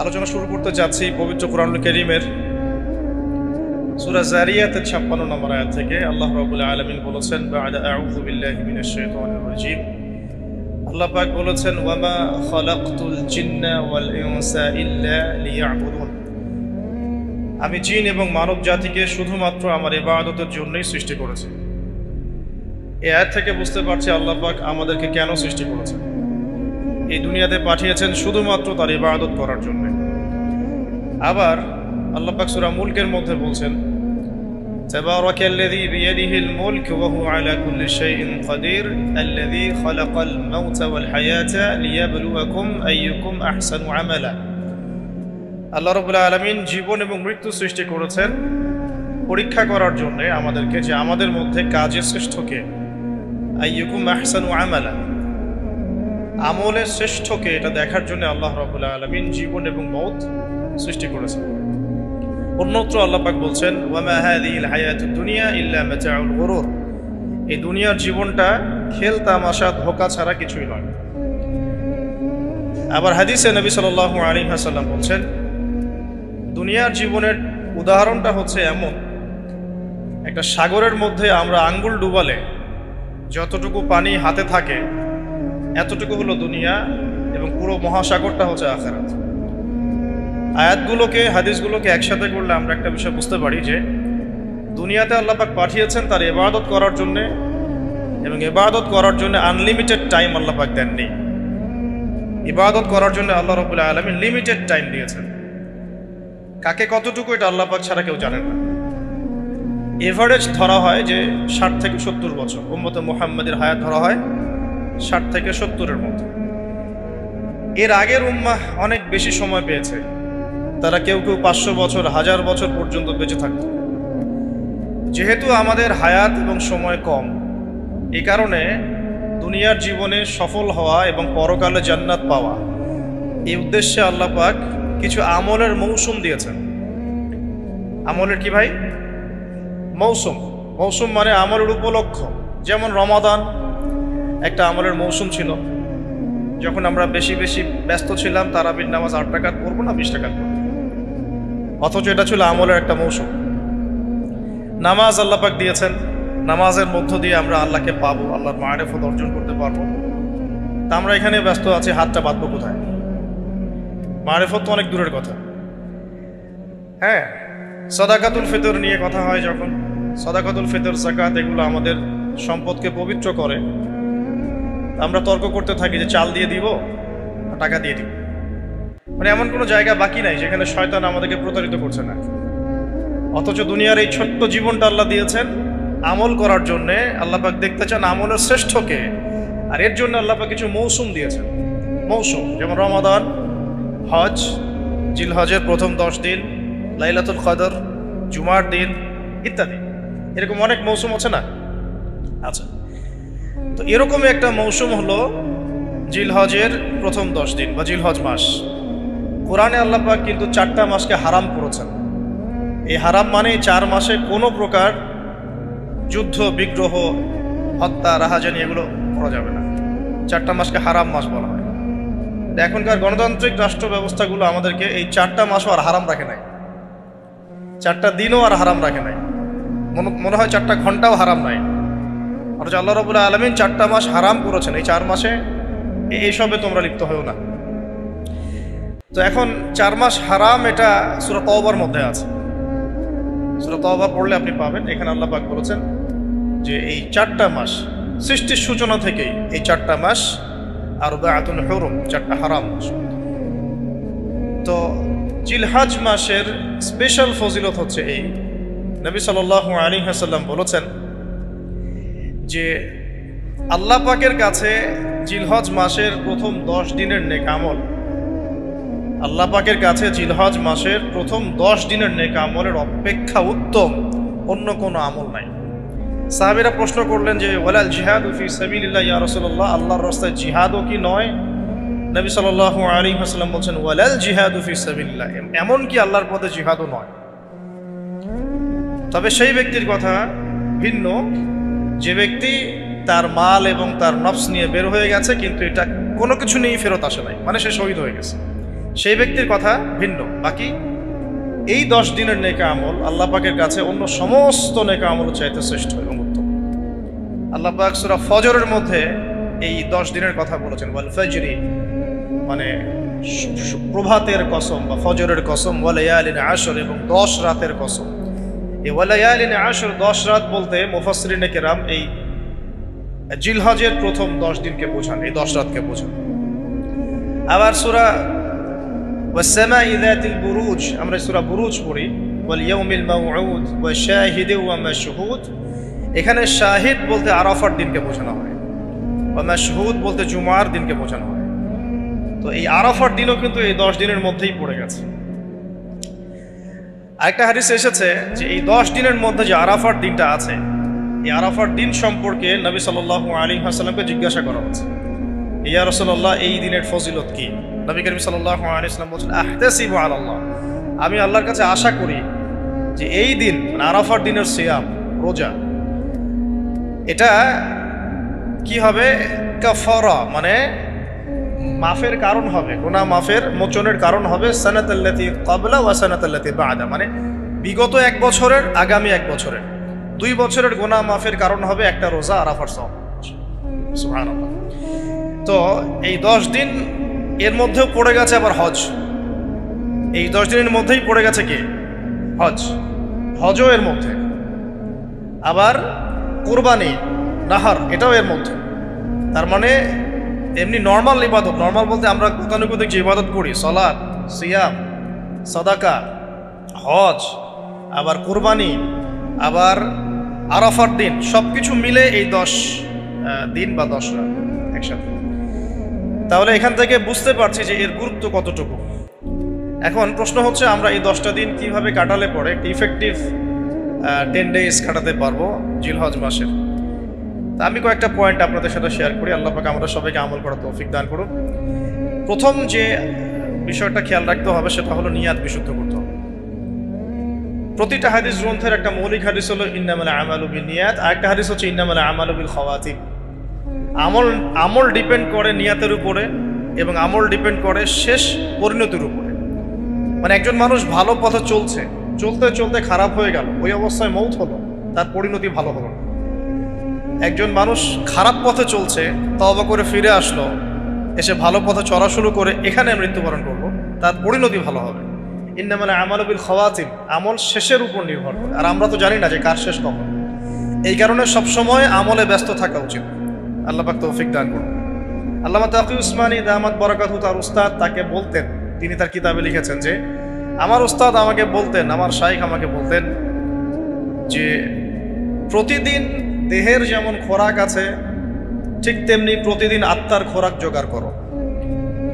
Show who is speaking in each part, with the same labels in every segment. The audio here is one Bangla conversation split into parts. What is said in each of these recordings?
Speaker 1: আলোচনা শুরু করতে যাচ্ছি পবিত্র কোরআনুল করিমের সূরা জারিয়াতের 56 নম্বর আয়াত থেকে। আল্লাহ রাব্বুল আলামিন বলেছেন রাজীম। আল্লাহ পাক বলেছেন, ওয়ামা খালাকতুল জিন্না ওয়াল ইনসা ইল্লা লিয়াবুদুন। আমি জিন এবং মানব জাতিকে শুধুমাত্র আমার ইবাদতের জন্যই সৃষ্টি করেছি। এ আয়াত থেকে বুঝতে পারছি আল্লাহ পাক আমাদেরকে কেন সৃষ্টি করেছেন। এই দুনিয়াতে পাঠিয়েছেন শুধুমাত্র তার ইবাদত করার জন্য আবার আল্লাহ পাক সূরা মুলকের মধ্যে বলছেন تبارك الذي بيده الملك وهو على كل شيء قدير الذي خلق الموت والحياة ليبلوكم أيكم أحسن عملا আল্লাহ রবুল্লা আলমিন জীবন এবং মৃত্যু সৃষ্টি করেছেন পরীক্ষা করার জন্য আমাদেরকে যে আমাদের মধ্যে কাজের শ্রেষ্ঠকে আইয়ুকুম আহসানু আমালা আমলের শ্রেষ্ঠকে এটা দেখার জন্য আল্লাহ রবুল্লা আলমিন জীবন এবং মত সৃষ্টি করেছেন। অন্যত্র আল্লাহ পাক বলছেন দুনিয়া ইল্লা এই দুনিয়ার জীবনটা খেল, তামাশা, ধোকা ছাড়া কিছুই নয়। আবার হাদিসে নবী সাল্লাল্লাহু আলী হাসাল্লাম বলছেন, দুনিয়ার জীবনের উদাহরণটা হচ্ছে এমন, একটা সাগরের মধ্যে আমরা আঙ্গুল ডুবালে যতটুকু পানি হাতে থাকে এতটুকু হলো দুনিয়া এবং পুরো মহাসাগরটা হচ্ছে আখেরাত। আয়াতগুলোকে, হাদিসগুলোকে একসাথে করলে আমরা একটা বিষয় বুঝতে পারি যে দুনিয়াতে আল্লাপাক পাঠিয়েছেন তার ইবাদত করার জন্যে এবং ইবাদত করার জন্য আনলিমিটেড টাইম আল্লাপাক দেননি। ইবাদত করার জন্য আল্লাহ রবুল্লাহ আলমী লিমিটেড টাইম দিয়েছেন। কাকে কতটুকু এটা আল্লাপাক ছাড়া কেউ জানেন না। এভারেজ ধরা হয় যে ষাট থেকে সত্তর বছর। উম্মতে মোহাম্মদের হায়াত ধরা হয় ষাট থেকে সত্তরের মতো। এর আগের উম্মাহ অনেক বেশি সময় পেয়েছে। তারা কেউ কেউ পাঁচশো বছর, হাজার বছর পর্যন্ত বেঁচে থাকত। যেহেতু আমাদের হায়াত এবং সময় কম এই কারণে দুনিয়ার জীবনে সফল হওয়া এবং পরকালে জান্নাত পাওয়া, এই উদ্দেশ্যে আল্লাহ পাক কিছু আমলের মৌসুম দিয়েছেন। আমলের কি ভাই? মৌসুম। মৌসুম মানে আমলের উপলক্ষ। যেমন রমাদান একটা আমলের মৌসুম ছিল। যখন আমরা বেশি বেশি ব্যস্ত ছিলাম, তারাবির নামাজ আট টাকা পড়ব না, বিশ টাকা পড়ব? অথচ এটা ছিল আমলের একটা মৌসুম। নামাজ আল্লাপাক দিয়েছেন। নামাজের মধ্য দিয়ে আমরা আল্লাহকে পাবো, আল্লাহর মায়েরফত অর্জন করতে পারব। তা আমরা এখানে ব্যস্ত আছি, হাতটা বাঁধবো কোথায়? মারেফত তো অনেক দূরের কথা। হ্যাঁ সদাকাতুল ফিতর নিয়ে কথা হয় যখন। সদাকাতুল ফিতর জাকাত এগুলো আমাদের সম্পদকে পবিত্র করে। আমরা তর্ক করতে থাকি যে চাল দিয়ে দিব টাকা দিয়ে দিব। মানে এমন কোনো জায়গা বাকি নাই যেখানে শয়তান আমাদেরকে প্রতারিত করছে না। অথচ দুনিয়ার এই ছোট্ট জীবনটা আল্লাহ দিয়েছেন আমল করার জন্যে। আল্লাপাক দেখতে চান আমলের শ্রেষ্ঠকে। আর এর জন্য আল্লাপাক কিছু মৌসুম দিয়েছেন। মৌসুম, যেমন রমাদান, হজ জিল হজের প্রথম দশ দিন, লাইলাতুল কদর, জুমার দিন ইত্যাদি। এরকম অনেক মৌসুম আছে না? আচ্ছা তো এরকমই একটা মৌসুম হলো জিল হজের প্রথম দশ দিন বা জিল হজ মাস। কোরআনে আল্লাপাক কিন্তু চারটা মাসকে হারাম করেছেন। এই হারাম মানে চার মাসে কোনো প্রকার যুদ্ধ, বিগ্রহ, হত্যা, রাহাজানি এগুলো করা যাবে না। চারটা মাসকে হারাম মাস বলা হয়। এখনকার গণতান্ত্রিক রাষ্ট্র ব্যবস্থাগুলো আমাদেরকে এই চারটা মাসও আর হারাম রাখে নাই। চারটা দিনও আর হারাম রাখে নাই। মনে- মনে হয় চারটা ঘন্টাও হারাম নাই। অথচ আল্লাহ রবুল্লাহ আলমিন চারটা মাস হারাম করেছেন, এই চার মাসে এইসবে তোমরা লিপ্ত হয়েও না। তো এখন চার মাস হারাম এটা সুরা তওবার মধ্যে আছে। সুরা তওবা পড়লে আপনি পাবেন, এখানে আল্লাহ পাক বলেছেন যে এই চারটা মাস, সৃষ্টির সূচনা থেকেই এই চারটা মাস আর আতুন হরুম, চারটা হারাম মাস। তো জিলহাজ মাসের স্পেশাল ফজিলত হচ্ছে এই। নবী সাল আলী হাসাল্লাম বলেছেন যে আল্লাহ পাকের কাছে জিলহজ মাসের প্রথম দশ দিনের নেক আমল। আল্লাহ পাকের কাছে জিলহজ মাসের প্রথম দশ দিনের নেক আমলের অপেক্ষা উত্তম, অন্য কোনো আমল নাই। সাহাবিরা প্রশ্ন করলেন যে, ওয়ালাল জিহাদ ফি সাবিলিল্লাহ ইয়া রাসূলুল্লাহ, আল্লাহর রাস্তায় জিহাদও কি নয়? নবী সাল্লাল্লাহু আলাইহি ওয়াসাল্লাম বলছেন, ওয়ালাল জিহাদু ফি সাবিলিল্লাহ এমন কি আল্লাহর পথে জিহাদও নয়? তবে সেই ব্যক্তির কথা ভিন্ন। যে ব্যক্তি তার মাল এবং তার নফস নিয়ে বের হয়ে গেছে, কিন্তু এটা কোনো কিছু নিয়েই ফেরত আসে নাই। মানে সে শহীদ হয়ে গেছে। সেই ব্যক্তির কথা ভিন্ন। বাকি এই দশ দিনের নেকা আমল আল্লাহ পাকের কাছে অন্য সমস্ত নেকা আমল চাইতে শ্রেষ্ঠ এবং উত্তম। আল্লাহ পাক সুরা ফজরের মধ্যে এই দশ দিনের কথা বলেছেন, ওয়াল ফজরি মানে প্রভাতের কসম বা ফজরের কসম ওয়ালায়ালিন আসর এবং দশ রাতের কসম। আশর দশ রাত বলতে মুফাসরিনে কেরাম এই জিলহজের প্রথম দশ দিনকে বোঝান, এই দশ রাতকে বোঝান। আবার সুরা বুরুজ, আমরা বুরুজ পড়ি শাহিদ এখানে বলতে আরফার দিনকে বোঝানো হয় বলতে জুমার দিনকে বোঝানো হয়। তো এই আরফার দিনও কিন্তু এই দশ দিনের মধ্যেই পড়ে গেছে। আরেকটা হাদিস এসেছে যে এই দশ দিনের মধ্যে যে আরাফার দিনটা আছে, এই আরাফার দিন সম্পর্কে নবী সাল্লাল্লাহু আলী হাসাল্লামকে জিজ্ঞাসা করা হচ্ছে। ইয়া রসল্লাহ এই দিনের ফজিলত কি? নবী করিম সাল্লাহ আলাইসলাম বলছেন, আহতাসিব আল্লাহ আমি আল্লাহর কাছে আশা করি যে এই দিন মানে আরাফার দিনের সিয়াম, রোজা, এটা কি হবে? কাফারা মানে মাফের কারণ হবে গোনা মাফের মোচনের কারণ হবে, সানাতাল্লাতি কাবলা ওয়া সানাতাল্লাতি বাদা মানে বিগত এক বছরের, আগামী এক বছরের। দুই বছরের গোনা মাফের কারণ হবে একটা রোজা, আরাফার সব তো এই দশ দিন এর মধ্যেও পড়ে গেছে আবার হজ। এই দশ দিনের মধ্যেই পড়ে গেছে কে? হজ। হজও এর মধ্যে। আবার কোরবানি, নাহার, এটাও এর মধ্যে। তার মানে এমনি নর্মাল ইবাদত নর্মাল বলতে আমরা গতানুগতিক যে ইবাদত করি সলাদ সিয়াম, সদাকা, হজ, আবার কোরবানি, আবার আরাফার দিন সব কিছু মিলে এই দশ দিন বা দশ রাত একসাথে। তাহলে এখান থেকে বুঝতে পারছি যে এর গুরুত্ব কতটুকু। এখন প্রশ্ন হচ্ছে, আমরা এই দশটা দিন কীভাবে কাটালে পরে একটি ইফেক্টিভ টেন ডেজ কাটাতে পারব জিলহজ মাসের? তা আমি কয়েকটা পয়েন্ট আপনাদের সাথে শেয়ার করি। আল্লাহ পাক আমরা সবাইকে আমল করার তৌফিক দান করুন প্রথম যে বিষয়টা খেয়াল রাখতে হবে সেটা হলো নিয়াত বিশুদ্ধ করতে হবে। প্রতিটা হাদিস গ্রন্থের একটা মৌলিক হাদিস হলো ইন্নামাল আমালুবিল নিয়াত আর একটা হাদিস হচ্ছে ইন্নামাল আমালুবিল খাওয়াতিম। আমল আমল ডিপেন্ড করে নিয়াতের উপরে এবং আমল ডিপেন্ড করে শেষ পরিণতির উপরে। মানে একজন মানুষ ভালো পথে চলছে, চলতে চলতে খারাপ হয়ে গেল, ওই অবস্থায় মৌত হলো, তার পরিণতি ভালো হলো না। একজন মানুষ খারাপ পথে চলছে তবা করে ফিরে আসলো, এসে ভালো পথে চলা শুরু করে এখানে মৃত্যুবরণ করব তার পরিণতি ভালো হবে। ইন্না মানে আমালবিল খওয়াতিম আমল শেষের উপর নির্ভর করে। আর আমরা তো জানি না যে কার শেষ কখন। এই কারণে সবসময় আমলে ব্যস্ত থাকা উচিত। আল্লাহ পাক তৌফিক দান করুন। আল্লামা তাকি উসমানী দামাত বরাকাতু তার উস্তাদ তাকে বলতেন, তিনি তার কিতাবে লিখেছেন যে, আমার উস্তাদ আমাকে বলতেন, আমার শাইখ আমাকে বলতেন যে, প্রতিদিন দেহের যেমন খোরাক আছে, ঠিক তেমনি প্রতিদিন আত্মার খোরাক জোগাড় করো।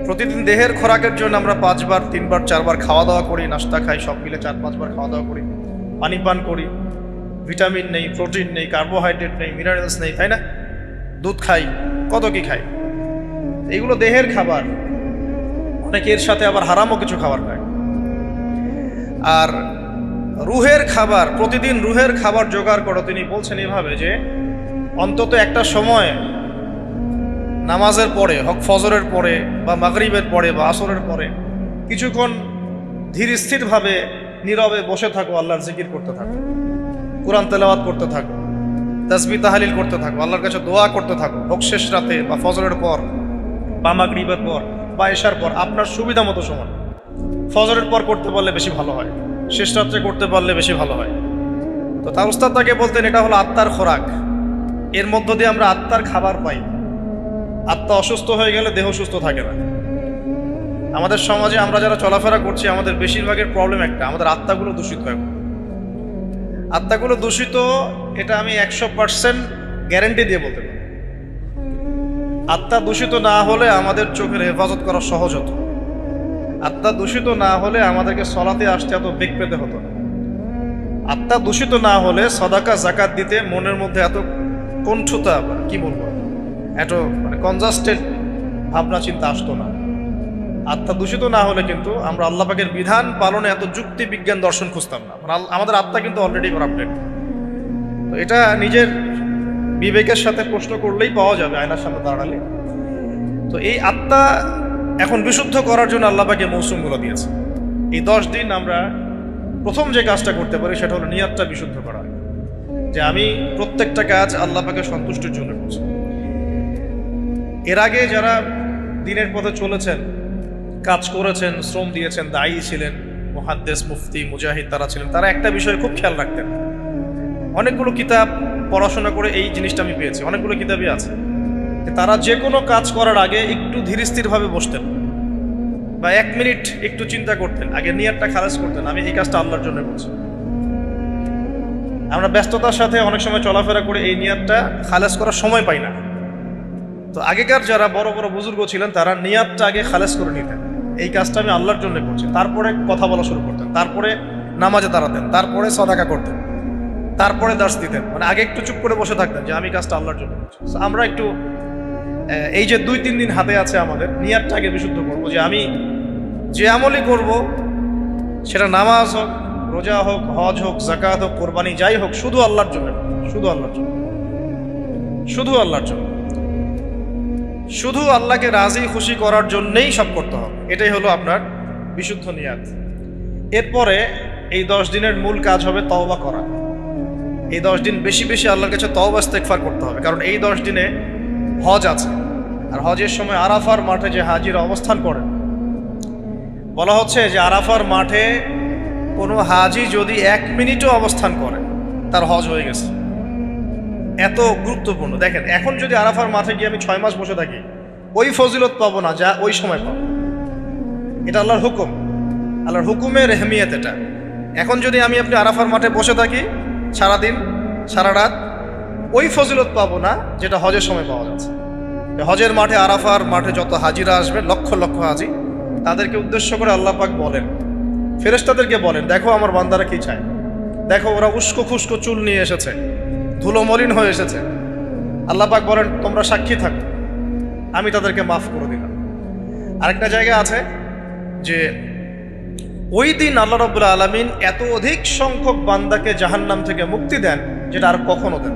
Speaker 1: প্রতিদিন দেহের খোরাকের জন্য আমরা পাঁচবার, তিনবার, চারবার খাওয়া দাওয়া করি, নাস্তা খাই, সব মিলে চার, পাঁচবার খাওয়া দাওয়া করি। পানি পান করি, ভিটামিন নেই, প্রোটিন নেই, কার্বোহাইড্রেট নেই, মিনারেলস নেই, তাই না? দুধ খাই, কত কি খাই? এগুলো দেহের খাবার। অনেকে এর সাথে আবার হারামও কিছু খাবার খায়। আর রুহের খাবার, প্রতিদিন রুহের খাবার জোগাড় করো। তিনি বলছেন এভাবে যে, অন্তত একটা সময় নামাজের পরে, হক ফজরের পরে, বা মাগরিবের পরে, বা আসরের পরে, কিছুক্ষণ ধীর স্থিরভাবে, নীরবে বসে থাকো, আল্লাহর জিকির করতে থাকো। কোরআন তেলাওয়াত করতে থাকো তাসবি তাহালিল করতে থাকো, আল্লাহর কাছে দোয়া করতে থাকো, হোক শেষ রাতে, বা ফজরের পর, বা মাগরিবের পর, বা এশার পর, আপনার সুবিধা মতো সময়। ফজরের পর করতে পারলে বেশি ভালো হয়। শেষ রাত্রে করতে পারলে বেশি ভালো হয়। তো তার উস্তাদ তাকে বলতেন, এটা হলো আত্মার খোরাক। এর মধ্য দিয়ে আমরা আত্মার খাবার পাই। আত্মা অসুস্থ হয়ে গেলে দেহ সুস্থ থাকে না। আমাদের সমাজে আমরা যারা চলাফেরা করছি, আমাদের বেশিরভাগের প্রবলেম একটা, আমাদের আত্মাগুলো দূষিত হয়। আত্মাগুলো দূষিত, এটা আমি একশো পার্সেন্ট গ্যারেন্টি দিয়ে বলতে পারি। আত্মা দূষিত না হলে আমাদের চোখের হেফাজত করা সহজ হতো। আত্মা দূষিত না হলে আমাদেরকে সলাতে আসতে এত বেগ পেতে হতো না। আত্মা দূষিত না হলে সদাকা জাকাত দিতে মনের মধ্যে এত কণ্ঠতা, কি বলব? এত মানে কনজাস্টেড ভাবনা, চিন্তা আসতো না। আত্মা দূষিত না হলে কিন্তু আমরা আল্লাহ পাকের বিধান পালনে এত যুক্তি, বিজ্ঞান, দর্শন খুঁজতাম না। মানে আমাদের আত্মা কিন্তু অলরেডি করাপ্টেড তো এটা নিজের বিবেকের সাথে প্রশ্ন করলেই পাওয়া যাবে, আয়নার সামনে দাঁড়ালে তো এই আত্মা এখন বিশুদ্ধ করার জন্য আল্লাহকে মৌসুমগুলো দিয়েছে। এই দশ দিন আমরা প্রথম যে কাজটা করতে পারি সেটা হলো নিয়াতটা বিশুদ্ধ করা। যে আমি প্রত্যেকটা কাজ আল্লাহ পাকে সন্তুষ্টির জন্য করছি। এর আগে যারা দিনের পথে চলেছেন, কাজ করেছেন, শ্রম দিয়েছেন, দায়ী ছিলেন, মুহাদ্দেস, মুফতি, মুজাহিদ তারা ছিলেন, তারা একটা বিষয়ে খুব খেয়াল রাখতেন। অনেকগুলো কিতাব পড়াশোনা করে এই জিনিসটা আমি পেয়েছি। অনেকগুলো কিতাবই আছে। তারা যে কোনো কাজ করার আগে একটু ধীরস্থিরভাবে বসতেন বা এক মিনিট একটু চিন্তা করতেন, আগে নিয়ারটা খালাস করতেন। আমি এই কাজটা আল্লাহর জন্য করছি। আমরা ব্যস্ততার সাথে অনেক সময় চলাফেরা করে এই নিয়াতটা খালাস করার সময় পাই না। তো আগেকার যারা বড় বড় বুজুর্গ ছিলেন, তারা নিয়াতটা আগে খালাস করে নিতেন। এই কাজটা আমি আল্লাহর জন্য করছি। তারপরে কথা বলা শুরু করতেন। তারপরে নামাজে দাঁড়াতেন। তারপরে সদাকা করতেন। তারপরে দাস দিতেন। মানে আগে একটু চুপ করে বসে থাকতেন যে আমি কাজটা আল্লাহর জন্য করছি। আমরা একটু এই যে দুই, তিন দিন হাতে আছে আমাদের নিয়াতটা আগে বিশুদ্ধ করব যে আমি যে আমলই করব, সেটা নামাজ হোক, রোজা হোক, হজ হোক জাকাত হোক, কোরবানি, যাই হোক, শুধু আল্লাহর জন্য শুধু আল্লাহর জন্য শুধু আল্লাহর জন্য শুধু আল্লাহকে রাজি, খুশি করার জন্যেই সব করতে হবে। এটাই হলো আপনার বিশুদ্ধ নিয়াত। এরপরে এই দশ দিনের মূল কাজ হবে তওবা করা। এই দশ দিন বেশি বেশি আল্লাহর কাছে তওবা ইস্তেগফার করতে হবে, কারণ এই দশ দিনে হজ আছে। আর হজের সময় আরাফার মাঠে যে হাজিরা অবস্থান করেন। বলা হচ্ছে যে আরাফার মাঠে কোনো হাজি যদি এক মিনিটও অবস্থান করে, তার হজ হয়ে গেছে। এত গুরুত্বপূর্ণ। দেখেন, এখন যদি আরাফার মাঠে গিয়ে আমি ছয় মাস বসে থাকি, ওই ফজিলত পাবো না যা ওই সময় পাবো। এটা আল্লাহর হুকুম। আল্লাহর হুকুমের এহমিয়ত এটা। এখন যদি আমি আপনি আরাফার মাঠে বসে থাকি, সারাদিন, সারা রাত, ওই ফজিলত পাবো না যেটা হজের সময় পাওয়া যাচ্ছে। হজের মাঠে, আরাফার মাঠে যত হাজিরা আসবে, লক্ষ লক্ষ হাজি, তাদেরকে উদ্দেশ্য করে আল্লাহ পাক বলেন। ফেরেশতাদেরকে বলেন, দেখো আমার বান্দারা কি চায়। দেখো ওরা উস্কো খুস্কো চুল নিয়ে এসেছে, ধুলো মলিন হয়ে এসেছে। আল্লাহ পাক বলেন, তোমরা সাক্ষী থাকো, আমি তাদেরকে মাফ করে দিলাম। আরেকটা জায়গা আছে যে ওই দিন আল্লাহ রবুল্লা আলমিন এত অধিক সংখ্যক বান্দাকে জাহান্নাম থেকে মুক্তি দেন, যেটা আর কখনো দেন।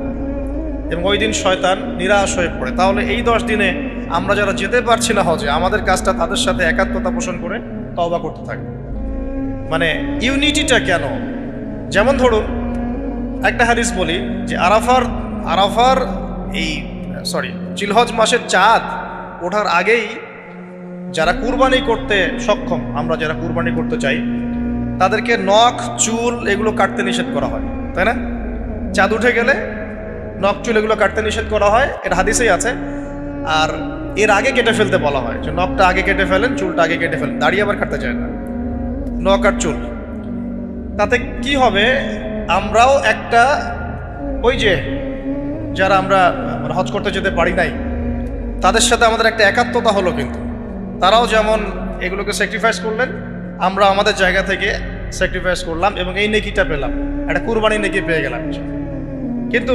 Speaker 1: এবং ওই দিন শয়তান নিরাশ হয়ে পড়ে। তাহলে এই দশ দিনে আমরা যারা যেতে পারছি না হজে, আমাদের কাজটা তাদের সাথে একাত্মতা পোষণ করে তওবা করতে থাকবে। মানে ইউনিটিটা কেন? যেমন ধরুন, একটা হাদিস বলি যে আরাফার আরাফার এই সরি চিলহজ মাসের চাঁদ ওঠার আগেই যারা কুরবানি করতে সক্ষম, আমরা যারা কুরবানি করতে চাই, তাদেরকে নখ, চুল এগুলো কাটতে নিষেধ করা হয়, তাই না? চাঁদ উঠে গেলে নখ চুল এগুলো কাটতে নিষেধ করা হয় এটা হাদিসেই আছে। আর এর আগে কেটে ফেলতে বলা হয়, যে নখটা আগে কেটে ফেলেন, চুলটা আগে কেটে ফেলেন দাঁড়িয়ে আবার কাটতে চায় না। নখ আর চুল। তাতে কি হবে, আমরাও একটা ওই যে, যারা আমরা মানে হজ করতে যেতে পারি নাই, তাদের সাথে আমাদের একটা একাত্মতা হলো কিন্তু। তারাও যেমন এগুলোকে স্যাক্রিফাইস করলেন, আমরা আমাদের জায়গা থেকে স্যাক্রিফাইস করলাম এবং এই নেকিটা পেলাম। একটা কুরবানি নেকি পেয়ে গেলাম। কিন্তু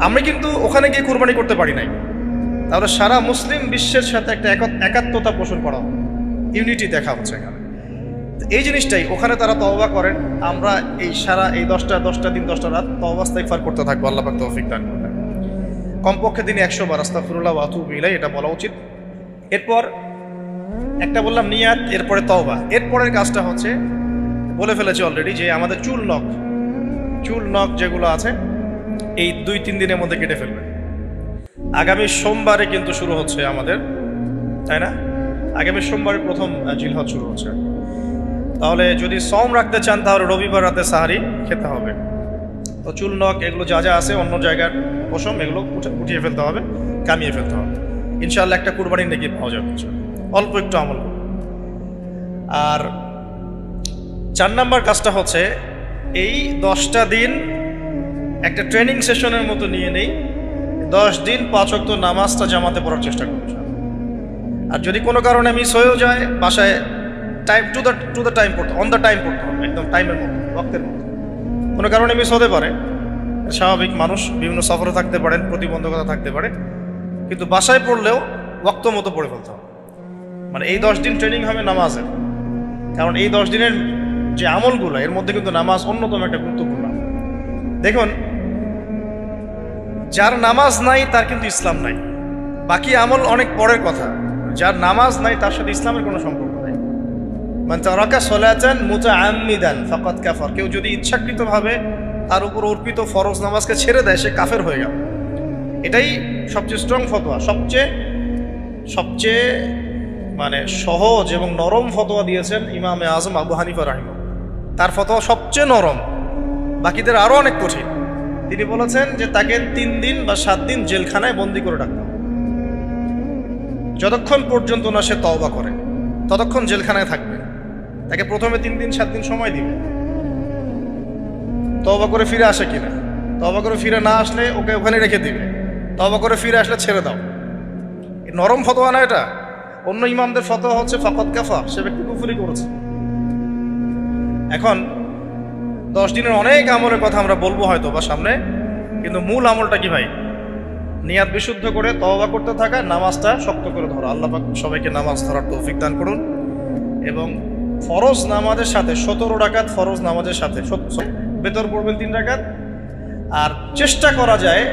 Speaker 1: আমরা কিন্তু ওখানে গিয়ে কুরবানি করতে পারি নাই। তাহলে সারা মুসলিম বিশ্বের সাথে একটা একা- একাত্মতা পোষণ করা ইউনিটি দেখা হচ্ছে এখানে। এই জিনিসটাই, ওখানে তারা তওবা করেন, আমরা এই সারা এই দশটা দশটা দিন, দশটা রাত তওবা ইস্তেগফার করতে থাকব, আল্লাহ তৌফিক দান করবেন কমপক্ষে দিনে একশো বার আস্তাগফিরুল্লাহ ওয়া আতুবু ইলাইহি, এটা বলা উচিত। এরপর একটা বললাম নিয়াত, এরপরে তওবা। এরপরের কাজটা হচ্ছে, বলে ফেলেছি অলরেডি যে আমাদের চুল নখ চুল নখ যেগুলো আছে এই দুই, তিন দিনের মধ্যে কেটে ফেলবে। আগামী সোমবারে কিন্তু শুরু হচ্ছে আমাদের, তাই না? আগামী সোমবারে প্রথম জিলহজ শুরু হচ্ছে। তাহলে যদি সম রাখতে চান, তাহলে রবিবার রাতে সাহারি খেতে হবে। তো চুল, নখ, এগুলো যা যা আছে, অন্য জায়গার পশম, এগুলো উঠিয়ে ফেলতে হবে, কামিয়ে ফেলতে হবে। ইনশাআল্লাহ একটা কুরবানি নাকি পাওয়া যাবে। অল্প একটু আমল আর চার নাম্বার কাজটা হচ্ছে, এই দশটা দিন একটা ট্রেনিং সেশনের মতো নিয়ে নেই। দশ দিন পাঁচ অক্ত নামাজটা জামাতে পড়ার চেষ্টা করুন আর যদি কোনো কারণে মিস হয়েও যায়, বাসায় time to the to the time পড়তে অন দ্য টাইম পড়তে হবে, একদম টাইমের মতো ওয়াক্তের মতো কোনো কারণে মিস হতে পারে, স্বাভাবিক মানুষ বিভিন্ন সফরে থাকতে পারেন, প্রতিবন্ধকতা থাকতে পারে, কিন্তু বাসায় পড়লেও ওয়াক্ত মতো পড়ে ফেলতে হবে। মানে এই দশ দিন ট্রেনিং হবে নামাজের। কারণ এই দশ দিনের যে আমলগুলো, এর মধ্যে কিন্তু নামাজ অন্যতম একটা গুরুত্বপূর্ণ। দেখুন যার নামাজ নাই, তার কিন্তু ইসলাম নাই। বাকি আমল অনেক পরের কথা। যার নামাজ নাই, তার সাথে ইসলামের কোনো সম্পর্ক নেই। মানে তারাকা সলাচান মুতা আমিদান ফাকাত কাফার। কেউ যদি ইচ্ছাকৃতভাবে তার উপর অর্পিত ফরজ নামাজকে ছেড়ে দেয়, সে কাফের হয়ে গেল। এটাই সবচেয়ে স্ট্রং ফতোয়া। সবচেয়ে সবচেয়ে মানে সহজ এবং নরম ফতোয়া দিয়েছেন ইমামে আজম আবু হানিফা রাহিম তার ফতোয়া সবচেয়ে নরম। বাকিদের আরও অনেক কঠিন। তিনি বলেছেন যে তাকে তিন দিন বা সাত দিন জেলখানায় বন্দি করে রাখতে হবে। যতক্ষণ পর্যন্ত না সে তওবা করে, ততক্ষণ জেলখানায় থাকবে। তাকে প্রথমে তিন দিন, সাত দিন সময় দিবে। তওবা করে ফিরে আসে কিনা? তওবা করে ফিরে না আসলে ওকে ওখানে রেখে দিবে। তওবা করে ফিরে আসলে ছেড়ে দাও। নরম ফতোয়া না এটা? অন্য ইমামদের ফতোয়া হচ্ছে ফাকত কাফা সে ব্যক্তি কুফুরি করেছে। এখন দশ দিনের অনেক আমলের কথা আমরা বলব হয়তো বা সামনে, কিন্তু মূল আমলটা কি ভাই? নিয়াত বিশুদ্ধ করে, তওবা করতে থাকা, নামাজটা শক্ত করে ধরা। আল্লাহ সবাইকে নামাজ ধরার তৌফিক দান করুন। এবং ফরজ নামাজের সাথে, সতেরো রাকাত ফরজ নামাজের সাথে বেতর পড়বেন তিন রাকাত। আর চেষ্টা করা যায়,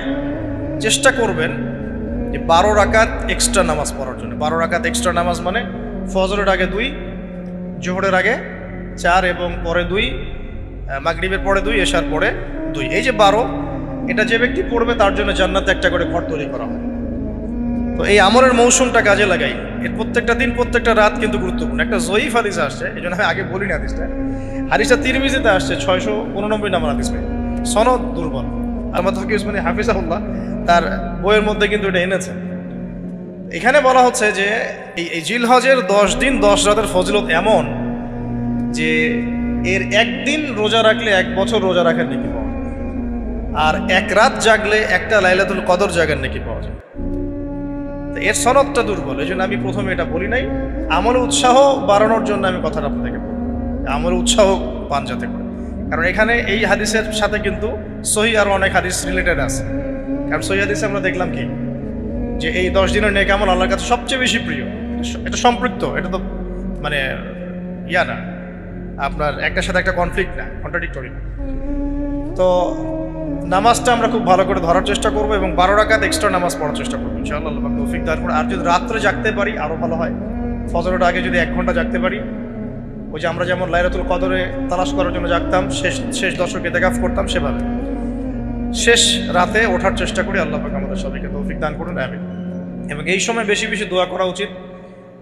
Speaker 1: চেষ্টা করবেন যে বারো রাকাত এক্সট্রা নামাজ পড়ার জন্য। বারো রাকাত এক্সট্রা নামাজ মানে ফজরের আগে দুই, জোহরের আগে চার এবং পরে দুই মাগরিবের পরে দুই, এশার পরে দুই। এই যে বারো, এটা যে ব্যক্তি পড়বে তার জন্য জান্নাতে একটা করে ঘর তৈরি করা হয়। তো এই আমলের মৌসুমটা কাজে লাগাই। এর প্রত্যেকটা দিন, প্রত্যেকটা রাত কিন্তু গুরুত্বপূর্ণ। একটা জয়ীফ হাদিস আসছে এই জন্য আমি আগে বলিনি হাদিসটা। হাদিসটা তিরমিজিতে আসছে, ছয়শো উননব্বই নাম্বার হাদিস ভাই সনদ দুর্বল। আমার হকি উসমানী হাফিজাহুল্লাহ, তার বইয়ের মধ্যে কিন্তু এটা এনেছে। এখানে বলা হচ্ছে যে এই জিলহজের দশ দিন, দশ রাতের ফজিলত এমন যে এর একদিন রোজা রাখলে এক বছর রোজা রাখার নাকি পাওয়া যায়। আর এক রাত জাগলে একটা লাইলাতুল কদর জাগার নাকি পাওয়া যায়। তো এর সনদটা দুর্বল এই জন্য আমি প্রথমে এটা বলি নাই। আমলে উৎসাহ বাড়ানোর জন্য আমি কথাটা আপনাদেরকে বলি। আমলে উৎসাহ পান যাতে করে। কারণ এখানে এই হাদিসের সাথে কিন্তু সহি আর অনেক হাদিস রিলেটেড আছে। কারণ সহি হাদিসে আমরা দেখলাম কি? যে এই দশ দিনের নেক আমল আল্লাহর কাছে সবচেয়ে বেশি প্রিয়। এটা সম্পৃক্ত, এটা তো মানে ইয়া না। আপনার একটার সাথে একটা কনফ্লিক্ট না কন্ট্রাডিক্টরি না। তো নামাজটা আমরা খুব ভালো করে ধরার চেষ্টা করব এবং বারো রাকাত এক্সট্রা নামাজ পড়ার চেষ্টা করব, ইনশাআল্লাহ আল্লাহ তৌফিক দান করে আর যদি রাত্রে জাগতে পারি আরও ভালো হয়। ফজরের আগে যদি এক ঘণ্টা জাগতে পারি, ওই যে আমরা যেমন লাইরাতুল কদরে তালাশ করার জন্য জাগতাম, শেষ শেষ দশকে দেখাফ করতাম, সেভাবে। শেষ রাতে ওঠার চেষ্টা করি, আল্লাহ পাক আমাদের সবাইকে তৌফিক দান করুন, আমিন। এবং এই সময় বেশি বেশি দোয়া করা উচিত।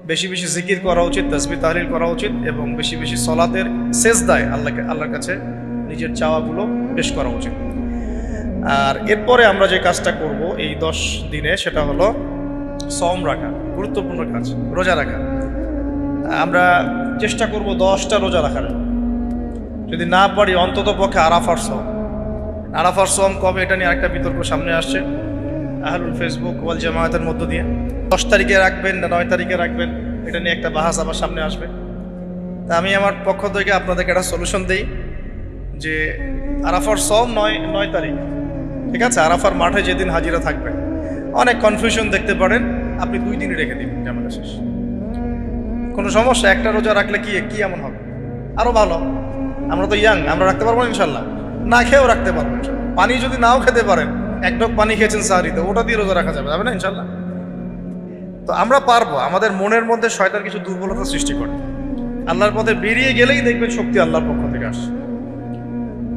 Speaker 1: বেশি বেশি জিকির করা উচিত তসবি তাহলিল করা উচিত এবং বেশি বেশি সলাতের শেষ দায় আল্লাহকে, আল্লাহর কাছে নিজের চাওয়াগুলো পেশ করা উচিত। আর এরপরে আমরা যে কাজটা করব এই দশ দিনে সেটা হলো সম রাখা, গুরুত্বপূর্ণ কাজ, রোজা রাখা। আমরা চেষ্টা করব দশটা রোজা রাখার। যদি না পারি অন্তত পক্ষে আরাফার সম আরাফার সম কবে? এটা নিয়ে আরেকটা বিতর্ক সামনে আসছে। আহলুল ফেসবুক ওয়াল জামায়াতের মধ্য দিয়ে। দশ তারিখে রাখবেন না নয় তারিখে রাখবেন, এটা নিয়ে একটা বাহাস আবার সামনে আসবে। তা আমি আমার পক্ষ থেকে আপনাদেরকে একটা সলিউশন দিই যে আরাফার সম নয় নয় তারিখ, ঠিক আছে? আরাফার মাঠে যেদিন হাজিরা থাকবেন অনেক কনফিউশন দেখতে পারেন, আপনি দুই দিনই রেখে দিন জামাটা শেষ। কোনো সমস্যা? একটা রোজা রাখলে কি কি এমন হবে? আরও ভালো। আমরা তো ইয়াং আমরা রাখতে পারব ইনশাল্লাহ। না খেয়েও রাখতে পারব পানি যদি নাও খেতে পারেন এক পানি খেয়েছেন সাহারিতে ওটা দিয়ে রোজা রাখা যাবে যাবে না ইনশাল্লাহ তো আমরা পারব, আমাদের মনের মধ্যে শয়তান কিছু দুর্বলতা সৃষ্টি করে। আল্লাহর পথে বেরিয়ে গেলেই দেখবেন শক্তি আল্লাহর পক্ষ থেকে আসছে।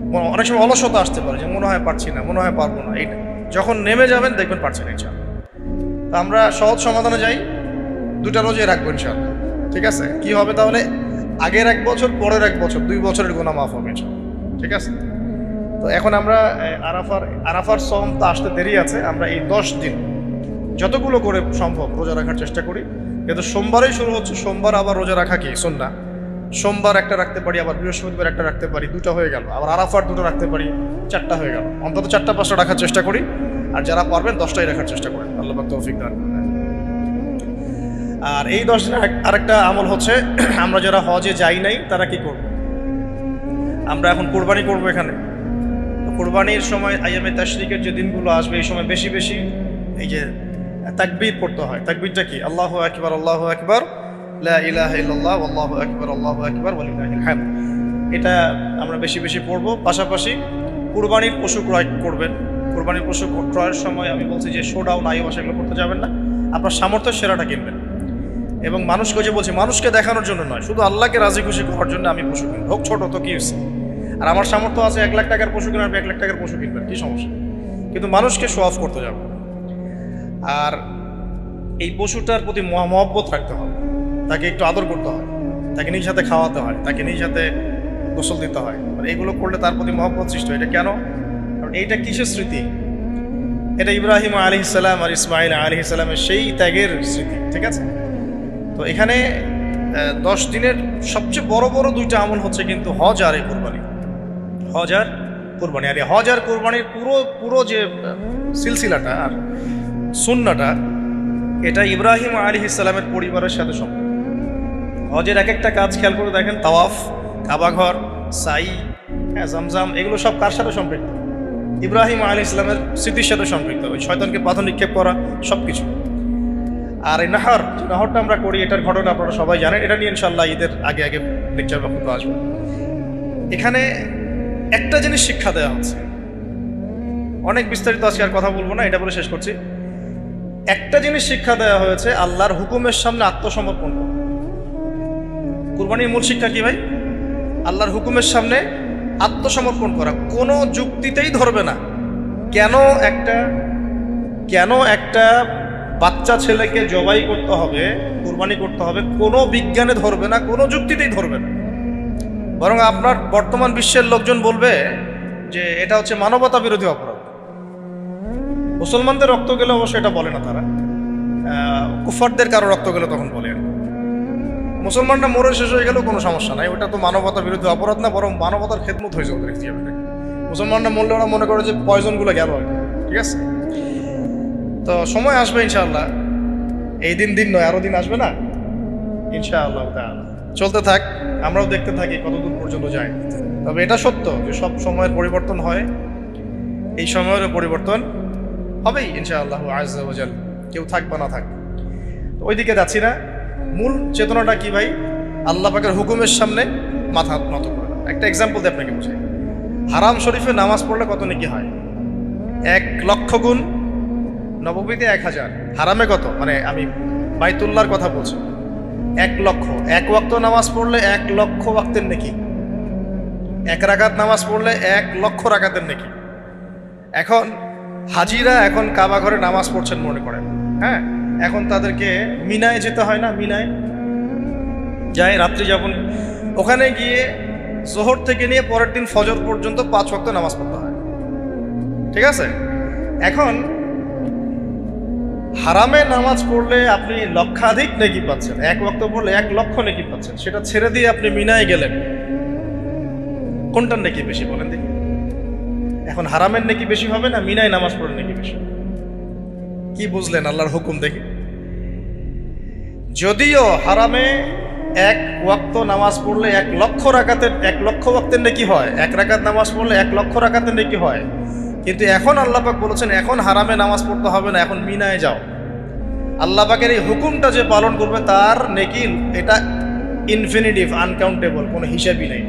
Speaker 1: ম- অনেক সময় অলসতা আসতে পারে, যে মনে হয় পারছি না, মনে হয় পারব না, এইটা। যখন নেমে যাবেন, দেখবেন পারছি না ইনশাল্লাহ তো আমরা সহজ সমাধানে যাই দুটা রোজে রাখব ইনশাল্লাহ ঠিক আছে? কি হবে তাহলে? আগের এক বছর, পরের এক বছর, দুই বছরের গোনা মাফ হবে ঠিক আছে? তো এখন আমরা আরাফার আরাফার সম তো আসতে দেরি আছে, আমরা এই দশ দিন যতগুলো করে সম্ভব রোজা রাখার চেষ্টা করি। কিন্তু সোমবারেই শুরু হচ্ছে, সোমবার আবার রোজা রাখা কি? না সোমবার একটা রাখতে পারি, আবার বৃহস্পতিবার একটা রাখতে পারি, দুটো হয়ে গেল। আবার আরাফার দুটো রাখতে পারি, চারটা হয়ে গেল। অন্তত চারটা, পাঁচটা রাখার চেষ্টা করি। আর যারা পারবেন, দশটাই রাখার চেষ্টা করেন। আল্লাহ তৌফিক দান। আর এই দশ দিনের আরেকটা আমল হচ্ছে, আমরা যারা হজে যাই নাই, তারা কি করব? আমরা এখন কোরবানি করব এখানে। কোরবানির সময় আইএমএ তাশরিকের যে দিনগুলো আসবে, এই সময় বেশি বেশি এই যে তাকবীর পড়তে হয়। তাকবিরটা কি? আল্লাহ আকবার আল্লাহ আকবার, লা ইলাহা ইল্লাল্লাহ, আল্লাহু আকবার, আল্লাহু ওয়ালিল্লাহিল হামদ এটা আমরা বেশি বেশি পড়ব। পাশাপাশি কুরবানির পশু ক্রয় করবেন। কুরবানির পশু ক্রয়ের সময় আমি বলছি যে শো ডাউন আইওয়াস এগুলো করতে যাবেন না। আপনার সামর্থ্য সেরাটা কিনবেন। এবং মানুষকে যে বলছি, মানুষকে দেখানোর জন্য নয়, শুধু আল্লাহকে রাজি খুশি করার জন্য আমি পশু কিনবো। হোক ছোট, তো কি হয়েছে? আর আমার সামর্থ্য আছে এক লাখ টাকার পশু কিনবেন আপনি এক লাখ টাকার পশু কিনবেন, কি সমস্যা? কিন্তু মানুষকে শো অফ করতে যাব। আর এই পশুটার প্রতি মহ- মহব্বত রাখতে হবে। তাকে একটু আদর করতে হয় তাকে নিজ সাথে খাওয়াতে হয়, তাকে নিজ হাতে গোসল দিতে হয়। মানে এগুলো করলে তার প্রতি মহব্বত সৃষ্টি হয়। এটা কেন? কারণ এইটা কিসের স্মৃতি? এটা ইব্রাহিম আলী ইসলাম আর ইসমাইল আলী ইসলামের সেই ত্যাগের স্মৃতি, ঠিক আছে? তো এখানে দশ দিনের সবচেয়ে বড় বড় দুইটা আমল হচ্ছে কিন্তু হজ আর এই কোরবানি। হজ আর কোরবানি। আর এই হজ আর কোরবানির পুরো পুরো যে সিলসিলাটা আর সুন্নাটা, এটা ইব্রাহিম আলী ইসলামের পরিবারের সাথে সম্পর্ক। হজের এক একটা কাজ খেয়াল করে দেখেন, তাওয়াফ কাবাঘর সাই হ্যাঁ জামজাম, এগুলো সব কার সাথে সম্পৃক্ত? ইব্রাহিম আলী ইসলামের স্মৃতির সাথে সম্পৃক্ত। ওই শয়তানকে পাথর নিক্ষেপ করা সব কিছু আর এই নাহার, যে নাহরটা আমরা করি, এটার ঘটনা আপনারা সবাই জানেন। এটা নিয়ে ইনশাল্লাহ ঈদের আগে আগে লেকচার বক্তব্য আসবে। এখানে একটা জিনিস শিক্ষা দেওয়া হচ্ছে। অনেক বিস্তারিত আজকে আর কথা বলব না, এটা বলে শেষ করছি। একটা জিনিস শিক্ষা দেওয়া হয়েছে, আল্লাহর হুকুমের সামনে আত্মসমর্পণ করা। কুরবানির মূল শিক্ষা কি ভাই? আল্লাহর হুকুমের সামনে আত্মসমর্পণ করা। কোনো যুক্তিতেই ধরবে না। কেন একটা কেন একটা বাচ্চা ছেলেকে জবাই করতে হবে, কুরবানি করতে হবে, কোনো বিজ্ঞানে ধরবে না, কোনো যুক্তিতেই ধরবে না। বরং আপনার বর্তমান বিশ্বের লোকজন বলবে যে এটা হচ্ছে মানবতা বিরোধী অপরাধ। মুসলমানদের রক্ত গেলে অবশ্য এটা বলে না তারা। কুফারদের কারও রক্ত গেলে তখন বলে মুসলমানরা মরে শেষ হয়ে গেলেও কোনো সমস্যা নাই। ওটা তো মানবতা বিরুদ্ধে অপরাধ না, বরং মানবতার খেদমত হয়েছে ওদের হিসাবে মুসলমানরা মরলে ওরা মনে করে যে পয়জনগুলো গেল। ঠিক আছে? তো সময় আসবে ইনশাআল্লাহ। এই দিন দিন নয়, আরও দিন আসবে না? ইনশাআল্লাহ। চলতে থাক। আমরাও দেখতে থাকি কতদূর পর্যন্ত যায়। তবে এটা সত্য যে সব সময়ের পরিবর্তন হয়। এই সময়ের পরিবর্তন হবেই ইনশাআল্লাহ আজাল কেউ থাক বা না থাক। ওইদিকে যাচ্ছি না। মূল চেতনাটা কি ভাই? আল্লাহ পাকের হুকুমের সামনে মাথা নত করে। একটা এক্সাম্পল দিয়ে আপনাকে বুঝাই। হারাম শরীফে নামাজ পড়লে কত নাকি হয়? এক লক্ষ গুণ, নবমীতে এক হাজার। হারামে কত? মানে আমি বাইতুল্লাহর কথা বলছি। এক লক্ষ। এক ওয়াক্ত নামাজ পড়লে এক লক্ষ ওয়াক্তের নাকি। এক রাগাত নামাজ পড়লে এক লক্ষ রাগাতের নাকি। এখন হাজিরা এখন কাবা ঘরে নামাজ পড়ছেন মনে করেন। হ্যাঁ? এখন তাদেরকে মিনায় যেতে হয় না, মিনায়? যায় রাত্রি যাপন। ওখানে গিয়ে জোহর থেকে নিয়ে পরের দিন ফজর পর্যন্ত পাঁচ ওয়াক্ত নামাজ পড়তে হয়। ঠিক আছে? এখন হারামে নামাজ পড়লে আপনি লক্ষাধিক নেকি পাচ্ছেন। এক ওয়াক্ত পড়লে এক লক্ষ নেকি পাচ্ছেন। সেটা ছেড়ে দিয়ে আপনি মিনায় গেলেন। কোনটার নেকি বেশি বলেন দেখি। এখন হারামের নেকি বেশি হবে না মিনায় নামাজ পড়লে নেকি বেশি কি বুঝলেন আল্লাহর হুকুম দেখি? যদিও হারামে এক ওয়াক্ত নামাজ পড়লে এক লক্ষ রাকাতের এক লক্ষ ওয়াক্তের নেকি হয়। এক রাকাত নামাজ পড়লে এক লক্ষ রাকাতের নেকি হয়। কিন্তু এখন আল্লাহ পাক বলেছেন, এখন হারামে নামাজ পড়তে হবে না, এখন মিনায় যাও। আল্লাহ পাকের এই হুকুমটা যে পালন করবে তার নেকি এটা ইনফিনিটিভ আনকাউন্টেবল কোনো হিসাবই নেই।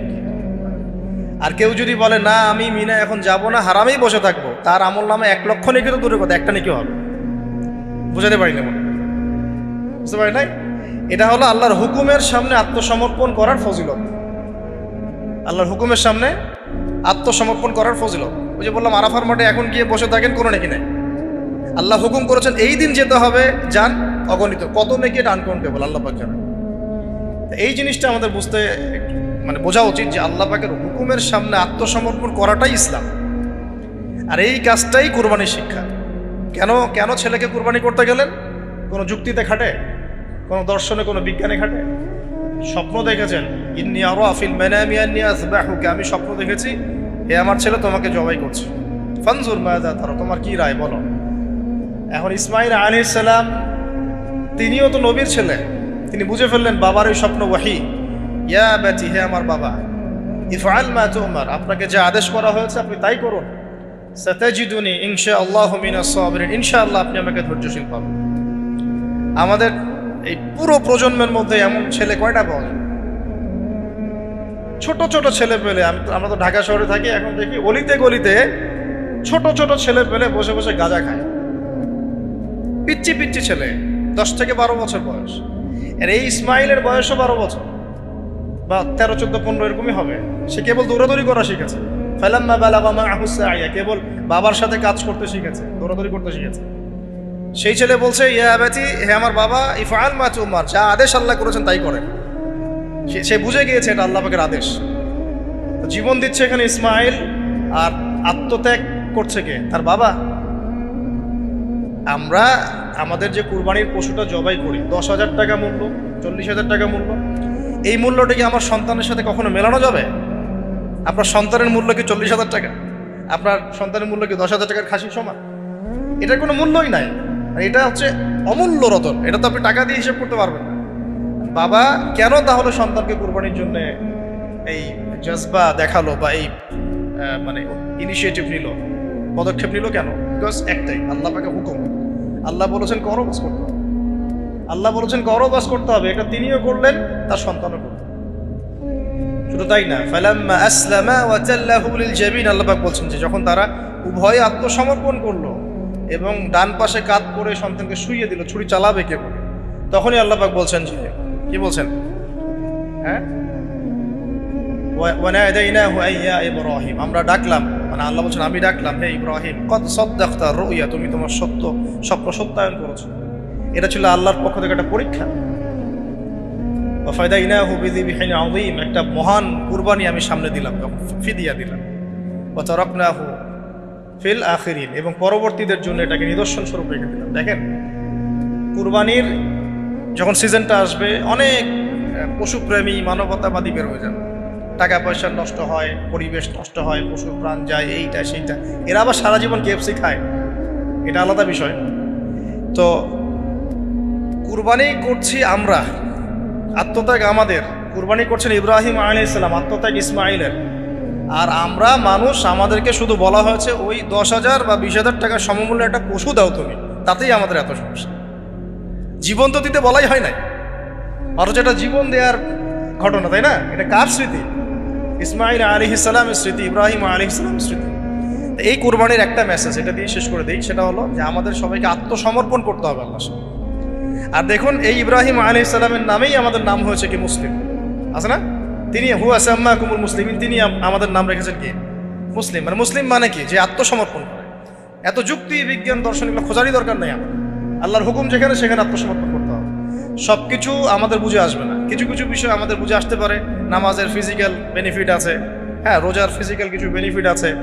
Speaker 1: আর কেউ যদি বলে, না, আমি মিনা এখন যাব না, হারামেই বসে থাকব, তার আমল নামে এক লক্ষ নেকি তো দূরের কথা, একটা নেকি হবে। বুঝাতে পারি না বুঝতে পারি নাই? এটা হলো আল্লাহর হুকুমের সামনে আত্মসমর্পণ করার ফজিলত। আল্লাহর হুকুমের সামনে আত্মসমর্পণ করার ফজিলত। ওই যে বললাম, আরাফার মাঠে এখন গিয়ে বসে থাকেন, কোনো নাকি নাই। আল্লাহ হুকুম করেছেন, এই দিন যেতে হবে, যান, অগণিত। কত নাকি এটা আনকাউন্টেবল আল্লাহ পাক জানেন। এই জিনিসটা আমাদের বুঝতে মানে বোঝা উচিত যে আল্লাহ পাকের হুকুমের সামনে আত্মসমর্পণ করাটাই ইসলাম। আর এই কাজটাই কুরবানির শিক্ষা। কেন কেন ছেলেকে কুরবানি করতে গেলেন? কোনো যুক্তিতে খাটে? কোনো দর্শনে, কোনো বিজ্ঞানে খাটে? স্বপ্ন দেখেছেন, ইন্নি আরও আফিল আসবাহুকে আমি স্বপ্ন দেখেছি এ আমার ছেলে তোমাকে জবাই করছে। ফানজুর মায়াদা তারা তোমার কি রায় বলো? এখন ইসমাইল আলী সালাম, তিনিও তো নবীর ছেলে। তিনি বুঝে ফেললেন বাবার ওই স্বপ্ন ওয়াহি। ইয়া ব্যাটি হে আমার বাবা, ইফআল মা তুমার, আপনাকে যে আদেশ করা হয়েছে আপনি তাই করুন। সাতাজিদুনি ইনশা আল্লাহ সাবিরিন, ইনশাআল্লাহ আপনি আমাকে ধৈর্যশীল পাবেন। আমাদের এই পুরো প্রজন্মের মধ্যে এমন ছেলে কয়টা পাওয়া ছোট ছোট ছেলে পেলে আমি আমরা তো ঢাকা শহরে থাকি, এখন দেখি অলিতে গলিতে ছোট ছোট ছেলে পেলে বসে বসে গাঁজা খায়। পিচ্ছি পিচ্ছি ছেলে, দশ থেকে বারো বছর বয়স। আর এই ইসমাইলের বয়সও বারো বছর। বা তেরো, চোদ্দ, পনেরো এরকমই হবে। সে কেবল দৌড়াদৌড়ি করা শিখেছে। ফালাম্মা বালাগা মাআহু সাইয়া, কেবল বাবার সাথে কাজ করতে শিখেছে, দৌড়াদৌড়ি করতে শিখেছে। সেই ছেলে বলছে, ইয়া ব্যাচি হে আমার বাবা, ইফআল মা তুমার, যা আদেশ আল্লাহ করেছেন তাই করেন। সে- বুঝে গিয়েছে এটা আল্লাহ পাকের আদেশ। জীবন দিচ্ছে এখানে ইসমাইল আর আত্মত্যাগ করছে কে? তার বাবা। আমরা আমাদের যে কুরবানির পশুটা জবাই করি, দশ হাজার টাকা মূল্য, চল্লিশ হাজার টাকা মূল্য, এই মূল্যটা কি আমার সন্তানের সাথে কখনো মেলানো যাবে? আপনার সন্তানের মূল্য কি চল্লিশ হাজার টাকা? আপনার সন্তানের মূল্য কি দশ হাজার টাকার খাসির সমান? এটার কোনো মূল্যই নাই। এটা হচ্ছে অমূল্য রতন। এটা তো আপনি টাকা দিয়ে হিসেব করতে পারবেন বাবা, কেন তাহলে সন্তানকে কুরবানির জন্য এই জজবা দেখাল বা এই মানে ইনিশিয়েটিভ নিল? পদক্ষেপ নিল কেন? বিকজ একটাই, আল্লাহ পাকে হুকুম। আল্লাহ বলেছেন, করো, বাস করতে হবে। আল্লাহ বলেছেন, করো, বাস করতে হবে। এটা তিনিও করলেন, তার সন্তানও করলেন। শুধু তাই না, ফালাম্মা আসলামা ওয়া তাল্লাহু লিল জাবিন। আল্লাহ পাক বলছেন যে, যখন তারা উভয়ে আত্মসমর্পণ করল এবং ডান পাশে কাত করে সন্তানকে শুইয়ে দিল, ছুরি চালাবে কে বলে তখনই আল্লাহ পাক বলছেন যে কি বলছেন? হ্যাঁ? ইব্রাহিম। আমরা ডাকলাম মানে আল্লাহ বলছেন, আমি ডাকলাম, হে ইব্রাহিম কত সদ্দাক্তা রুইয়া, তুমি তোমার সত্য, স্বপ্ন সত্যায়ন করেছ। এটা ছিল আল্লাহর পক্ষ থেকে একটা পরীক্ষা। ওয়াফাদাইনাহু বিযিবহিন আযীম একটা মহান কুরবানি আমি সামনে দিলাম, ফিদিয়া দিলাম। ওয়া তারাকনাহু ফিল আখিরিন এবং পরবর্তীদের জন্য এটাকে নিদর্শন স্বরূপ রেখে দিলাম। দেখেন, কুরবানির যখন সিজনটা আসবে, অনেক পশুপ্রেমী, মানবতাবাদী বের হয়ে যাবে। টাকা পয়সা নষ্ট হয়, পরিবেশ নষ্ট হয়, পশুর প্রাণ যায়, এইটা, সেইটা। এরা আবার সারা জীবন কেএফসি খায়। এটা আলাদা বিষয়। তো, কুরবানি করছি আমরা। আত্মত্যাগ আমাদের। কুরবানি করছেন ইব্রাহিম আলী ইসলাম আত্মত্যাগ ইসমাইলের আর আমরা মানুষ, আমাদেরকে শুধু বলা হয়েছে, ওই দশ হাজার বা বিশ হাজার টাকার সমমূল্যে একটা পশু দাও তুমি। তাতেই আমাদের এত সমস্যা। জীবন তো দিতে বলাই হয় নাই। অথচ এটা জীবন দেওয়ার ঘটনা, তাই না? এটা কার স্মৃতি? ইসমাইল আলী ইসলামের স্মৃতি, ইব্রাহিম আলী ইসলামের স্মৃতি। এই কোরবানির একটা মেসেজ এটা দিয়ে শেষ করে দিই, সেটা হলো যে আমাদের সবাইকে আত্মসমর্পণ করতে হবে আল্লাহ। আর দেখুন, এই ইব্রাহিম আলী ইসলামের নামেই আমাদের নাম হয়েছে কি মুসলিম। আছে না? তিনি হু আসাম্মা কুমুল মুসলিম তিনি আমাদের নাম রেখেছেন কি? মুসলিম। মানে মুসলিম মানে কি? যে আত্মসমর্পণ করে। এত যুক্তি, বিজ্ঞান, দর্শন এগুলো খোঁজারই দরকার নেই আমার আল্লাহর হুকুম যেখানে সেখানে আত্মসমর্পণ করতে হবে। সব কিছু আমাদের বুঝে আসবে না। কিছু কিছু বিষয় আমাদের বুঝে আসতে পারে। নামাজের ফিজিক্যাল বেনিফিট আছে। হ্যাঁ রোজার ফিজিক্যাল কিছু বেনিফিট আছে।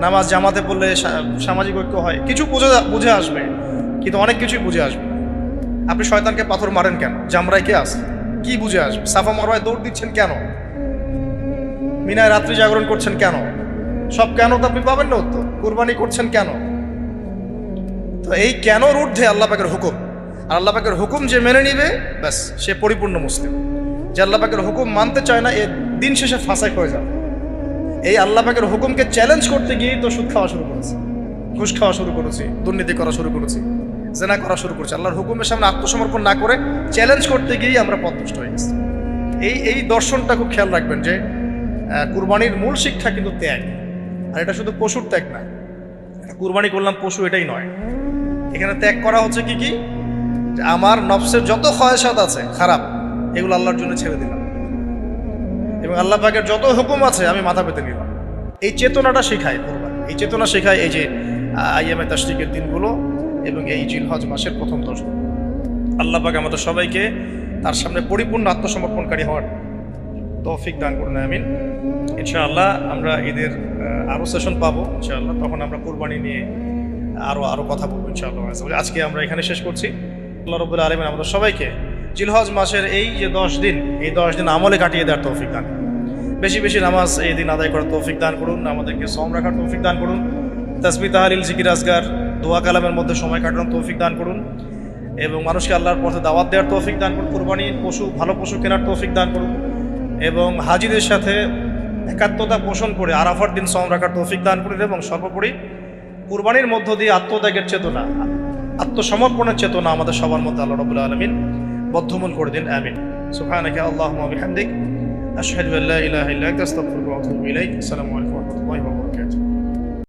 Speaker 1: নামাজ জামাতে পড়লে সামাজিক ঐক্য হয়। কিছু বুঝে বুঝে আসবে। কিন্তু অনেক কিছুই বুঝে আসবে। আপনি শয়তানকে পাথর মারেন কেন? জামরায় কে আছে? কি বুঝে আসবে? সাফা মারওয়ায় দৌড় দিচ্ছেন কেন? মিনায় রাত্রি জাগরণ করছেন কেন? সব কেন তো আপনি পাবেন না উত্তর। কুরবানি করছেন কেন? তো এই কেনর ঊর্ধ্বে আল্লাহ পাকের হুকুম? আর আল্লাহ পাকের হুকুম যে মেনে নিবে, ব্যাস, সে পরিপূর্ণ মুসলিম। যে আল্লাহ পাকের হুকুম মানতে চায় না, এ দিন শেষে ফাঁসাই হয়ে যাবে। এই আল্লাহ পাকের হুকুমকে চ্যালেঞ্জ করতে গিয়েই তো সুদ খাওয়া শুরু করেছে, ঘুষ খাওয়া শুরু করেছি, দুর্নীতি করা শুরু করেছি, জেনা করা শুরু করেছি। আল্লাহর হুকুমের সামনে আত্মসমর্পণ না করে চ্যালেঞ্জ করতে গিয়েই আমরা পথভ্রষ্ট হয়ে গেছি। এই এই দর্শনটা খুব খেয়াল রাখবেন যে কুরবানির মূল শিক্ষা কিন্তু ত্যাগ। আর এটা শুধু পশুর ত্যাগ না কুরবানি করলাম পশু এটাই নয়। এখানে ত্যাগ করা হচ্ছে কি কি? আমার নফসের যত খয়সাত আছে খারাপ এগুলো আল্লাহর জন্য ছেড়ে দিলাম। এবং আল্লাহ পাকের যত হুকুম আছে আমি মাথা পেতে নিলাম। এই চেতনাটা শেখায় কোরবানি এই চেতনা শেখায় এই যে আইএমএ তাস্টিকের দিনগুলো এবং এই জিলহজ মাসের প্রথম দশ দিন। আল্লাহ পাক আমাদের সবাইকে তার সামনে পরিপূর্ণ আত্মসমর্পণকারী হওয়ার তৌফিক দান করুন আমিন। ইনশাআল্লাহ আমরা ঈদের আহ, আরও সেশন পাবো ইনশাআল্লাহ। তখন আমরা কোরবানি নিয়ে আরও আরও কথা বলব ইনশাআল্লাহ আজকে আমরা এখানে শেষ করছি। আল্লাহ রবুল্লা আলমিন আমাদের সবাইকে জিলহজ মাসের এই যে দশ দিন, এই দশ দিন আমলে কাটিয়ে দেওয়ার তৌফিক দান বেশি বেশি নামাজ এই দিন আদায় করার তৌফিক দান করুন, আমাদেরকে সম রাখার তৌফিক দান করুন তাসমি তাহারিল জিকির আজগার দোয়া কালামের মধ্যে সময় কাটানোর তৌফিক দান করুন এবং মানুষকে আল্লাহর পথে দাওয়াত দেওয়ার তৌফিক দান করুন কুরবানির পশু, ভালো পশু কেনার তৌফিক দান করুন এবং হাজিদের সাথে একাত্মতা পোষণ করে আরাফার দিন সম রাখার তৌফিক দান করুন এবং সর্বোপরি কুরবানির মধ্য দিয়ে আত্মত্যাগের চেতনা, আত্মসমর্পণের চেতনা আমাদের সবার মধ্যে আল্লাহ রবুল্লা আলমিন বদ্ধমূল করে দিন, আমিন। সুফানাকে আল্লাহ বিহামদিক, আশহাদু আসসালামু আলাইকুম রাহমাতুল্লাহি